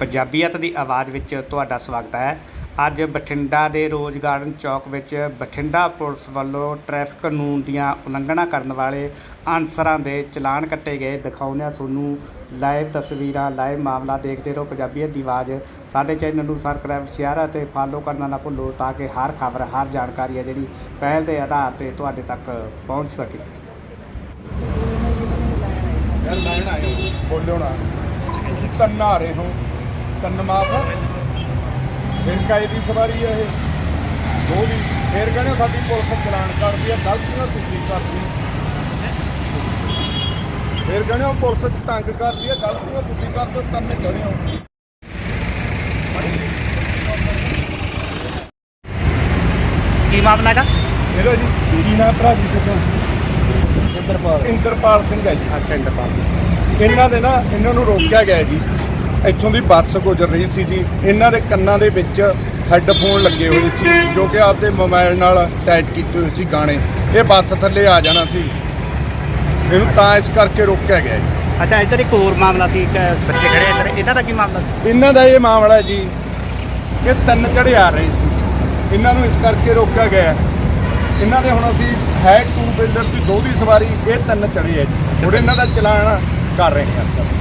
ਪੰਜਾਬੀਅਤ ਦੀ ਆਵਾਜ਼ ਵਿੱਚ ਤੁਹਾਡਾ ਸਵਾਗਤ ਹੈ। ਅੱਜ ਬਠਿੰਡਾ ਦੇ ਰੋਜ਼ ਗਾਰਡਨ ਚੌਕ ਵਿੱਚ ਬਠਿੰਡਾ ਪੁਲਿਸ ਵੱਲੋਂ ਟ੍ਰੈਫਿਕ ਕਾਨੂੰਨ ਦੀਆਂ ਉਲੰਘਣਾ ਕਰਨ ਵਾਲੇ ਅਨਸਰਾਂ ਦੇ ਚਲਾਨ ਕੱਟੇ ਗਏ। ਦਿਖਾਉਂਦੇ ਹਾਂ ਤੁਹਾਨੂੰ ਲਾਈਵ ਤਸਵੀਰਾਂ, ਲਾਈਵ ਮਾਮਲਾ ਦੇਖਦੇ ਰਹੋ। ਪੰਜਾਬੀਅਤ ਦੀ ਆਵਾਜ਼ ਸਾਡੇ ਚੈਨਲ ਨੂੰ ਸਬਸਕ੍ਰਾਈਬ ਸ਼ੇਅਰ ਅਤੇ ਫਾਲੋ ਕਰਨਾ ਨਾ ਭੁੱਲੋ ਤਾਂ ਕਿ ਹਰ ਖਬਰ, ਹਰ ਜਾਣਕਾਰੀ ਹੈ ਜਿਹੜੀ ਪਹਿਲ ਦੇ ਆਧਾਰ ਤੇ ਤੁਹਾਡੇ ਤੱਕ ਪਹੁੰਚ ਸਕੇ। ਯਾਰ ਲੈਣ ਆਏ ਬੋਲਿਓ ਨਾ। ਤੰਨ ਰਹੇ ਹੋ। ਤੰਨ ਮਾਫ ਫਿਰ ਕਾਇ ਦੀ ਸਵਾਰੀ ਹੈ ਇਹ। ਉਹ ਵੀ ਫਿਰ ਕਹਿੰਦੇ ਸਾਡੀ ਪੁਲਿਸ ਚਲਾਨ ਕਰਦੀ ਹੈ ਗਲਤੀਆਂ ਤੁਸੀਂ ਕਰਦੀ। ਫਿਰ ਕਹਿੰਦੇ ਉਹ ਪੁਲਿਸ ਤੰਗ ਕਰਦੀ ਹੈ ਗਲਤੀਆਂ ਤੁਸੀਂ ਕਰਦੇ ਤੰਨ ਚੜੇ ਹੋ। ਕੀ ਮਾਮਲਾ ਹੈਗਾ? ਇਹਦਾ ਜੀ ਕੀ ਨਾਮ ਭਰਾ ਜੀ ਤੁਹਾਡਾ? ਇੰਦਰਪਾਲ। ਇੰਦਰਪਾਲ ਸਿੰਘ ਹੈ ਜੀ। ਅੱਛਾ ਇੰਦਰਪਾਲ। ਇਹਨਾਂ ਦੇ ਨਾ ਇਹਨਾਂ ਨੂੰ ਰੋਕਿਆ ਗਿਆ ਜੀ। ਇੱਥੋਂ ਦੀ ਬੱਸ ਗੁਜ਼ਰ ਰਹੀ ਸੀ ਜੀ। ਇਹਨਾਂ ਦੇ ਕੰਨਾਂ ਦੇ ਵਿੱਚ ਹੈੱਡਫੋਨ ਲੱਗੇ ਹੋਏ ਸੀ ਜੋ ਕਿ ਆਪਦੇ ਮੋਬਾਈਲ ਨਾਲ ਅਟੈਚ ਕੀਤੇ ਹੋਏ ਸੀ ਗਾਣੇ। ਇਹ ਬੱਸ ਥੱਲੇ ਆ ਜਾਣਾ ਸੀ। ਇਹਨੂੰ ਤਾਂ ਇਸ ਕਰਕੇ ਰੋਕਿਆ ਗਿਆ ਜੀ। ਅੱਛਾ ਇੱਧਰ ਇੱਕ ਹੋਰ ਮਾਮਲਾ ਸੀ ਇੱਕ ਬੱਚੇ ਖੜੇ ਇੱਧਰ। ਇਹਦਾ ਤਾਂ ਕੀ ਮਾਮਲਾ ਸੀ? ਇਹਨਾਂ ਦਾ ਇਹ ਮਾਮਲਾ ਜੀ ਇਹ ਤਿੰਨ ਚੜੇ ਆ ਰਹੇ ਸੀ। ਇਹਨਾਂ ਨੂੰ ਇਸ ਕਰਕੇ ਰੋਕਿਆ ਗਿਆ। ਇਹਨਾਂ ਦੇ ਹੁਣ ਅਸੀਂ ਹੈ ਟੂ ਵੀਲਰ ਦੀ ਦੋ ਦੀ ਸਵਾਰੀ ਇਹ ਤਿੰਨ ਚੜੇ ਆ ਜੀ। ਹੁਣ ਇਹਨਾਂ ਦਾ ਚਲਾਨ ਕਰ ਰਹੇ ਹਾਂ ਸਰ।